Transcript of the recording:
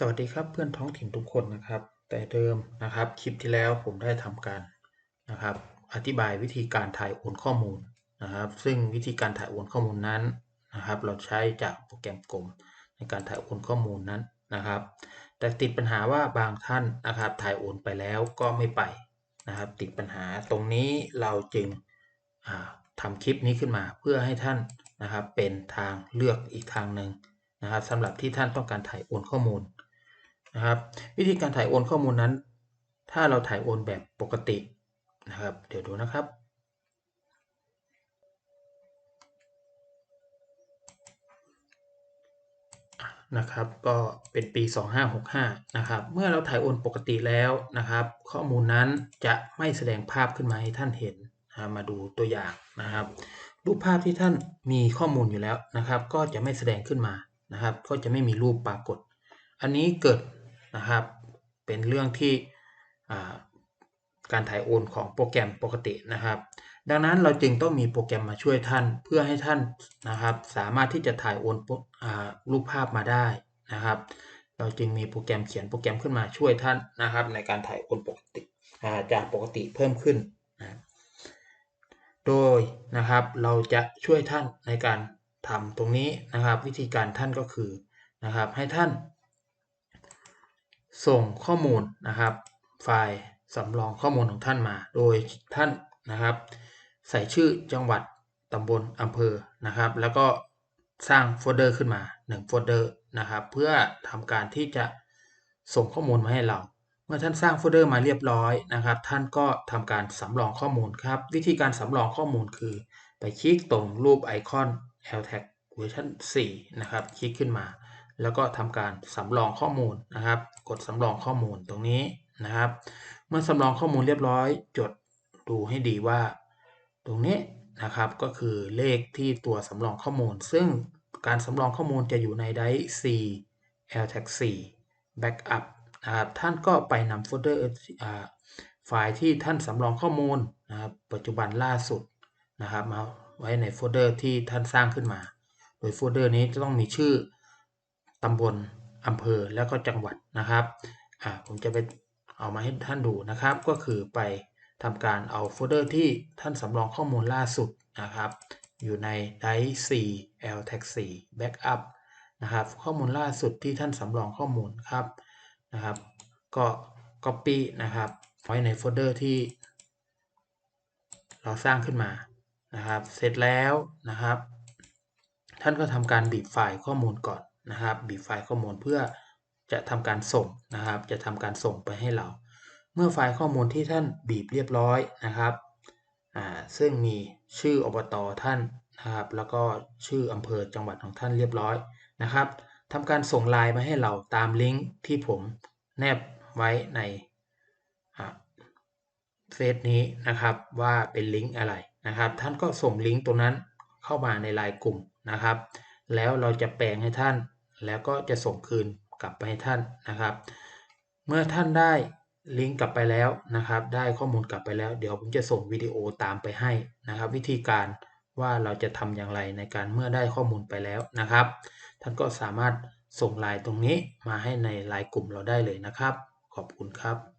สวัสดีครับเพื่อนท้องถิ่นทุกคนนะครับ แต่เดิมนะครับคลิปที่แล้วผมได้ทำการนะครับ อธิบายวิธีการถ่ายโอนข้อมูลนะครับ ซึ่งวิธีการถ่ายโอนข้อมูลนั้นนะครับ เราใช้จากโปรแกรมกลมในการถ่ายโอนข้อมูลนั้นนะครับ แต่ติดปัญหาว่าบางท่านนะครับถ่ายโอนไปแล้วก็ไม่ไปนะครับ ติดปัญหาตรงนี้เราจึงทำคลิปนี้ขึ้นมาเพื่อให้ท่านนะครับเป็นทางเลือกอีกทางหนึ่งนะครับสำหรับที่ท่านต้องการถ่ายโอนข้อมูล นะครับวิธีการถ่ายโอนข้อมูลนั้น ถ้าเราถ่ายโอนแบบปกตินะครับ เดี๋ยวดูนะครับ นะครับก็เป็นปี 2565 นะครับ เมื่อเราถ่ายโอนปกติแล้วนะครับ ข้อมูลนั้นจะไม่แสดงภาพขึ้นมาให้ท่านเห็นนะมาดูตัวอย่างนะครับ รูปภาพที่ท่านมีข้อมูลอยู่แล้วนะครับ ก็จะไม่แสดงขึ้นมานะครับ ก็จะไม่มีรูปปรากฏ อันนี้เกิด นะครับ เป็นเรื่องที่การถ่ายโอนของโปรแกรมปกตินะครับ ดังนั้นเราจึงต้องมีโปรแกรมมาช่วยท่านเพื่อให้ท่านนะครับ สามารถที่จะถ่ายโอนรูปภาพมาได้นะครับ เราจึงมีโปรแกรมเขียนโปรแกรมขึ้นมาช่วยท่านนะครับ ในการถ่ายโอนปกติจากปกติเพิ่มขึ้นนะโดยนะครับเราจะช่วยท่านในการทำตรงนี้นะครับ วิธีการท่านก็คือนะครับ ให้ท่าน ส่งข้อมูลนะครับ ไฟล์สำรองข้อมูลของท่านมา โดยท่านนะครับ ใส่ชื่อจังหวัดตำบลอำเภอนะครับ แล้วก็สร้างโฟลเดอร์ขึ้นมา1โฟลเดอร์นะครับ เพื่อทำการที่จะส่งข้อมูลมาให้เรา เมื่อท่านสร้างโฟลเดอร์มาเรียบร้อยนะครับ ท่านก็ทำการสำรองข้อมูลครับ วิธีการสำรองข้อมูลคือ ไปคลิกตรงรูปไอคอน l t a g เวอร์ชัน4นะครับ คลิกขึ้นมา แล้วก็ทำการสำรองข้อมูลนะครับ กดสำรองข้อมูลตรงนี้นะครับ เมื่อสำรองข้อมูลเรียบร้อย จดดูให้ดีว่า ตรงนี้นะครับก็คือเลขที่ตัวสำรองข้อมูล ซึ่งการสำรองข้อมูลจะอยู่ในไดร์ C l tag 4 backup นะครับท่านก็ไปนำโฟลเดอร์ไฟล์ที่ท่านสำรองข้อมูลนะครับปัจจุบันล่าสุดนะครับมาไว้ในโฟลเดอร์ที่ท่านสร้างขึ้นมา โดยโฟลเดอร์นี้จะต้องมีชื่อ ตำบลอำเภอแล้วก็จังหวัดนะครับอ่าผมจะไปเอามาให้ท่านดูนะครับ ก็คือไปทำการเอาโฟลเดอร์ที่ท่านสำรองข้อมูลล่าสุดนะครับ อยู่ใน drive 4 l tag 4 backup นะครับ ข้อมูลล่าสุดที่ท่านสำรองข้อมูลครับนะครับ ก็ copy นะครับไว้ในโฟลเดอร์ที่ เราสร้างขึ้นมานะครับ เสร็จแล้วนะครับ ท่านก็ทำการบีบไฟล์ข้อมูลก่อน นะครับบีบไฟล์ข้อมูลเพื่อจะทำการส่งนะครับ จะทำการส่งไปให้เรา เมื่อไฟล์ข้อมูลที่ท่านบีบเรียบร้อยนะครับอ่าซึ่งมีชื่ออบตท่านนะครับ แล้วก็ชื่ออำเภอจังหวัดของท่านเรียบร้อยนะครับทำการส่งไลน์มาให้เราตามลิงก์ที่ผมแนบไว้ในเฟซนี้นะครับว่าเป็นลิงก์อะไรนะครับ ท่านก็ส่งลิงก์ตรงนั้นเข้ามาในไลน์กลุ่มนะครับ แล้วเราจะแปลงให้ท่าน แล้วก็จะส่งคืนกลับไปให้ท่านนะครับ เมื่อท่านได้ลิงก์กลับไปแล้วนะครับ ได้ข้อมูลกลับไปแล้ว เดี๋ยวผมจะส่งวิดีโอตามไปให้นะครับ วิธีการว่าเราจะทำอย่างไรในการเมื่อได้ข้อมูลไปแล้วนะครับ ท่านก็สามารถส่งไลน์ตรงนี้มาให้ในไลน์กลุ่มเราได้เลยนะครับ ขอบคุณครับ